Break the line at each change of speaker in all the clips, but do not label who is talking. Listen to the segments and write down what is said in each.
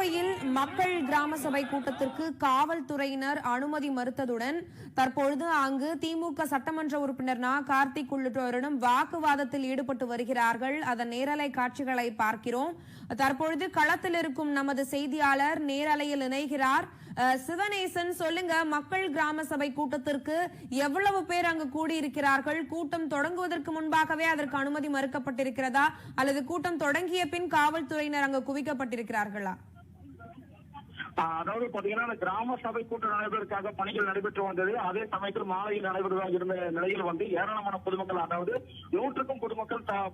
கோவையில் மக்கள் கிராம சபை கூட்டத்திற்கு காவல்துறையினர் அனுமதி மறுத்ததுடன் தற்பொழுது அங்கு திமுக சட்டமன்ற உறுப்பினர் நா. கார்த்திக் உள்ளிட்டோரிடம் வாக்குவாதத்தில் ஈடுபட்டு வருகிறார்கள். அதன் நேரலை காட்சிகளை பார்க்கிறோம். தற்பொழுது களத்தில் இருக்கும் நமது செய்தியாளர் நேரலையில் இணைகிறார். சிவநேசன் சொல்லுங்க மக்கள் கிராம சபை கூட்டத்திற்கு எவ்வளவு பேர் அங்கு கூடியிருக்கிறார்கள்? கூட்டம் தொடங்குவதற்கு முன்பாகவே அதற்கு அனுமதி மறுக்கப்பட்டிருக்கிறதா? அல்லது கூட்டம் தொடங்கிய பின் காவல்துறையினர் அங்கு குவிக்கப்பட்டிருக்கிறார்களா?
அதாவது பாத்தீங்கன்னா அந்த கிராம சபை கூட்டம் நடைபெறதுக்காக பணிகள் நடைபெற்று வந்தது. அதே சமயத்தில் மாலையில் நடைபெறுவதாக இருந்த நிலையில் வந்து ஏராளமான பொதுமக்கள் அதாவது நூற்றுக்கும் பொதுமக்கள் த-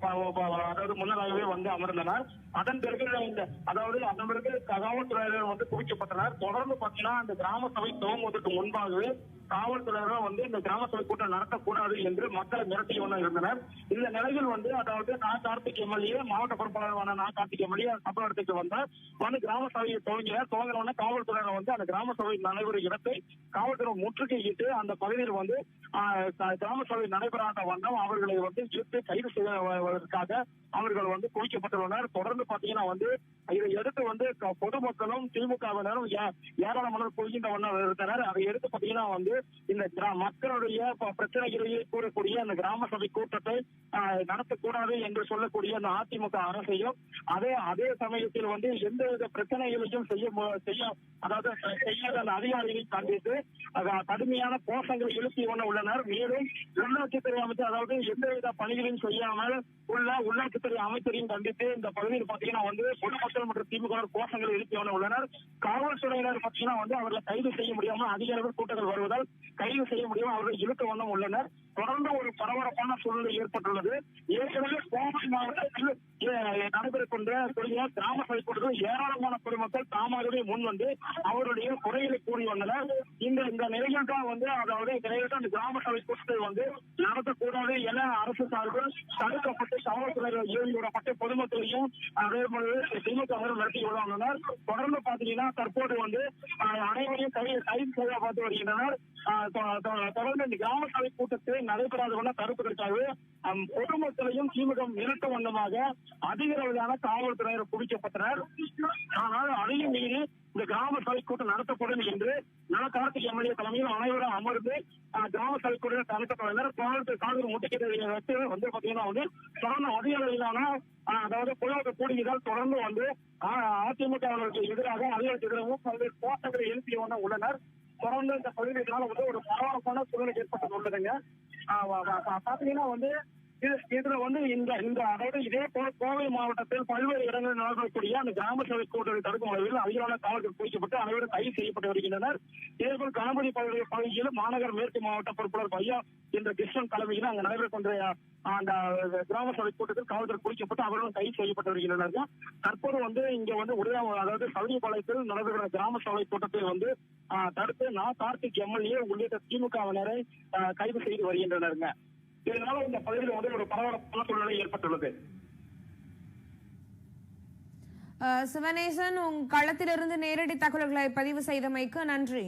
அதாவது முன்னதாகவே வந்து அமர்ந்தனர். அதன் பிறகு இந்த அதாவது அதன் பிறகு காவல்துறையினர் வந்து குவிக்கப்பட்டனர். தொடர்ந்து பாத்தீங்கன்னா அந்த கிராம சபை துவங்குவதற்கு முன்பாகவே காவல்துறையினரும் வந்து இந்த கிராம சபை கூட்டம் நடத்தக்கூடாது என்று மக்களை மிரட்டி இருந்தனர். இந்த நிலையில் வந்து அதாவது நா கார்த்திக் எம்எல்ஏ மாவட்ட பொறுப்பாளரான நா கார்த்திக் எம்எல்ஏ சபை இடத்துக்கு வந்தார் வந்து கிராம சபையை துவங்கினார் துவங்கினவுடனே காவல்துறையினர் வந்து அந்த கிராம சபை நடைபெறும் இடத்தை காவல்துறை முற்றுகையிட்டு அந்த பகுதியில் வந்து ஆஹ், கிராம சபை நடைபெறாத வண்ணம் அவர்களை வந்து இழுத்து கைது செய்வதற்காக அவர்கள் வந்து குவிக்கப்பட்டுள்ளனர். தொடர்ந்து பாத்தீங்கன்னா வந்து இதை எடுத்து வந்து பொதுமக்களும் திமுகவினரும் ஏ- ஏராளமான குவிகின்ற வண்ணம் இருந்தனர். அதை எடுத்து பாத்தீங்கன்னா வந்து இந்த மக்களுடைய பிரச்சனைகளையே கூறக்கூடிய அந்த கிராம சபை கூட்டத்தை நடத்தக்கூடாது என்று சொல்லக்கூடிய அந்த அதிமுக அரசையும் அதே அதே சமயத்தில் வந்து எந்த வித பிரச்சனைகளையும் செய்ய செய்ய அதாவது செய்யாத அந்த அதிகாரிகளை கண்டித்து கடுமையான கோஷங்களை எழுப்பி கொண்டு உள்ளனர். மேலும் உள்ளாட்சித்துறை அமைச்சர் அதாவது எந்தவித பணிகளையும் செய்யாமல் உள்ள உள்ளாட்சித்துறை அமைச்சரையும் கண்டித்து இந்த பகுதியில் பாத்தீங்கன்னா வந்து பொதுமக்கள் மற்றும் திமுக கோஷங்களை எழுப்பி கொண்டு உள்ளனர். காவல்துறையினர் பாத்தீங்கன்னா வந்து அவர்களை கைது செய்ய முடியாமல் அதிகாரிகள் கூட்டங்கள் வருவதால் கைது செய்ய முடியும் அவர்கள் இழுக்க வண்ணம் உள்ளனர். தொடர்ந்து ஒரு பரபரப்பான சூழ்நிலை ஏற்பட்டுள்ளது. ஏற்கனவே கோவை மாவட்டத்தில் நடைபெறுகின்ற நடைபெறக்கொண்ட கிராம சபை கூட்டத்தில் ஏராளமான பொதுமக்கள் தாமாகவே முன் வந்து அவருடைய குறைகளை கூறி வந்தனர். இந்த இந்த நிலையில் தான் வந்து அதாவது இந்த நிலையில் தான் கிராம சபை கூட்டத்தை வந்து நடத்தக்கூடாது என அரசு சார்பில் தடுக்கப்பட்டு காவல்துறையினர் ஈடுபடப்பட்டு பொதுமக்களையும் அதே போல திமுக நடத்தி உள்ளனர் தொடர்ந்து பாத்தீங்கன்னா தற்போது வந்து ஆஹ், அனைவரையும் கை கைது செய்ய பார்த்து வருகின்றனர். ஆஹ், தொடர்ந்து இந்த கிராம சபை கூட்டத்தை நடைபெறாத வண்ண தடுப்பதற்காகவே பொதுமக்களையும் திமுக மிரட்டும் வண்ணமாக அதிக அளவிலான காவல்துறையினர் குவிக்கப்பட்டனர். ஆனால் அதையும் மீறி இந்த கிராம சபை கூட்டம் நடத்தப்படும் என்று நலக்கார்த்திக் எம்எல்ஏ தலைமையில் அனைவரும் அமர்ந்து கிராம சபை கூட்டம் நடத்தப்பட்டனர் காவல்துறை காவல் முட்டுக்கட்டை வச்சு வந்து பாத்தீங்கன்னா வந்து தொடர்ந்து அதிக அளவிலான அதாவது புலவர்கள் கூடியதால் தொடர்ந்து வந்து ஆஹ், அதிமுகவினருக்கு எதிராக அதிகாரத்துக்கு எதிராகவும் பல்வேறு கோஷங்களை எழுப்பிய வண்ணம் உள்ளனர். தொடர்ந்து இந்த பகுதிகளால் வந்து ஒரு பரபரப்பான சூழ்நிலை ஏற்பட்டு உள்ளதுங்க பாத்தீங்கன்னா வந்து இதுல வந்து இந்த இந்த அதாவது இதே போல கோவை மாவட்டத்தில் பல்வேறு இடங்களில் நடக்கக்கூடிய அந்த கிராம சபை கூட்டத்தை தடுக்கும் அளவில் அதிகமான காவல்கள் குவிக்கப்பட்டு அனைவரும் கைது செய்யப்பட்டு வருகின்றனர். இதேபோல் கணபதி பகுதியில் மாநகர் மேற்கு மாவட்ட பொறுப்பாளர் பையா என்ற கிருஷ்ணன் தலைமையில் அங்கு கொண்ட அந்த கிராம சபை கூட்டத்தில் காவல்துறை குவிக்கப்பட்டு அவர்களும் கைது செய்யப்பட்டு வருகின்றனர். தற்போது வந்து இங்க வந்து உடைய அதாவது சவுதிபாளையத்தில் நடைபெறுகிற கிராம சபை கூட்டத்தை வந்து ஆஹ், தடுத்து நான் கார்த்திக் எம்எல்ஏ உள்ளிட்ட திமுகவினரை ஆஹ், கைது செய்து வருகின்றனருங்க இதனால இந்த பகுதியில் வந்து ஒரு பரபரப்பான சூழ்நிலை ஏற்பட்டுள்ளது.
அஹ், சிவனேசன் உங் களத்திலிருந்து நேரடி தகவல்களை பதிவு செய்தமைக்கு நன்றி.